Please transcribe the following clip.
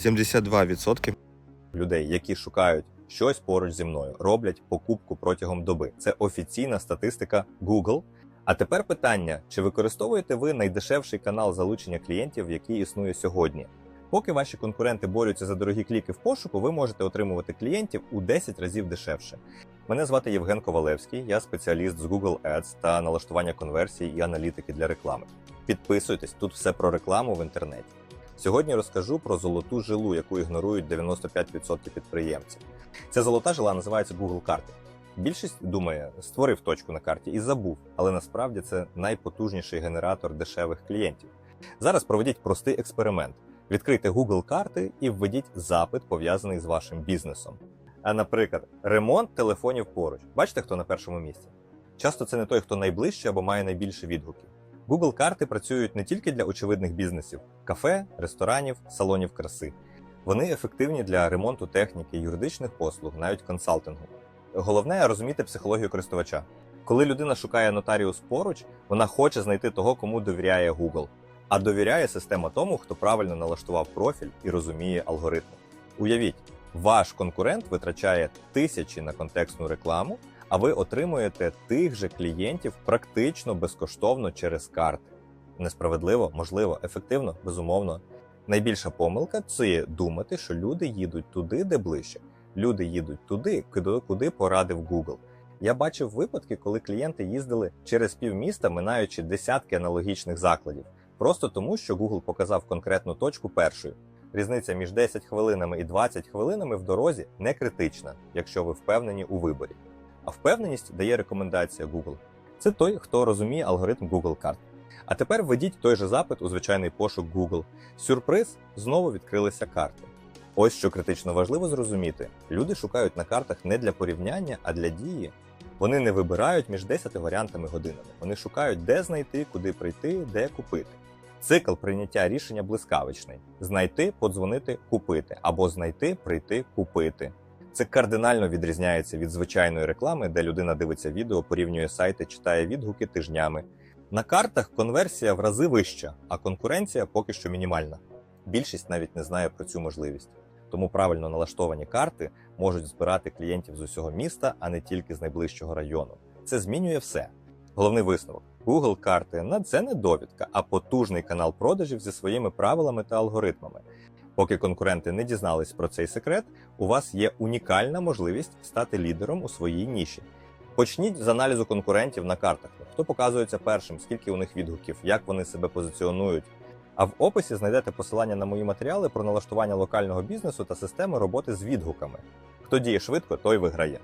72% людей, які шукають щось поруч зі мною, роблять покупку протягом доби. Це офіційна статистика Google. А тепер питання: чи використовуєте ви найдешевший канал залучення клієнтів, який існує сьогодні? Поки ваші конкуренти борються за дорогі кліки в пошуку, ви можете отримувати клієнтів у 10 разів дешевше. Мене звати Євген Ковалевський, я спеціаліст з Google Ads та налаштування конверсій і аналітики для реклами. Підписуйтесь, тут все про рекламу в інтернеті. Сьогодні розкажу про золоту жилу, яку ігнорують 95% підприємців. Ця золота жила називається Google карти. Більшість думає, створив точку на карті і забув, але насправді це найпотужніший генератор дешевих клієнтів. Зараз проведіть простий експеримент. Відкрийте Google карти і введіть запит, пов'язаний з вашим бізнесом. А, наприклад, ремонт телефонів поруч. Бачите, хто на першому місці? Часто це не той, хто найближче або має найбільше відгуків. Google карти працюють не тільки для очевидних бізнесів кафе, ресторанів, салонів краси. Вони ефективні для ремонту техніки, юридичних послуг, навіть консалтингу. Головне розуміти психологію користувача. Коли людина шукає нотаріус поруч, вона хоче знайти того, кому довіряє Google. А довіряє система тому, хто правильно налаштував профіль і розуміє алгоритми. Уявіть, ваш конкурент витрачає тисячі на контекстну рекламу, а ви отримуєте тих же клієнтів практично безкоштовно через карти. Несправедливо, можливо, ефективно, безумовно. Найбільша помилка це думати, що люди їдуть туди, де ближче. Люди їдуть туди, куди, порадив Google. Я бачив випадки, коли клієнти їздили через півміста, минаючи десятки аналогічних закладів, просто тому, що Google показав конкретну точку першою. Різниця між 10 хвилинами і 20 хвилинами в дорозі не критична, якщо ви впевнені у виборі. А впевненість дає рекомендація Google. Це той, хто розуміє алгоритм Google карт. А тепер введіть той же запит у звичайний пошук Google. Сюрприз знову відкрилися карти. Ось що критично важливо зрозуміти: люди шукають на картах не для порівняння, а для дії. Вони не вибирають між 10 варіантами годинами. Вони шукають, де знайти, куди прийти, де купити. Цикл прийняття рішення блискавичний: знайти, подзвонити, купити, або знайти, прийти, купити. Це кардинально відрізняється від звичайної реклами, де людина дивиться відео, порівнює сайти, читає відгуки тижнями. На картах конверсія в рази вища, а конкуренція поки що мінімальна. Більшість навіть не знає про цю можливість. Тому правильно налаштовані карти можуть збирати клієнтів з усього міста, а не тільки з найближчого району. Це змінює все. Головний висновок: Google карти на це не довідка, а потужний канал продажів зі своїми правилами та алгоритмами. Поки конкуренти не дізнались про цей секрет, у вас є унікальна можливість стати лідером у своїй ніші. Почніть з аналізу конкурентів на картах. Хто показується першим, скільки у них відгуків, як вони себе позиціонують. А в описі знайдете посилання на мої матеріали про налаштування локального бізнесу та системи роботи з відгуками. Хто діє швидко, той виграє.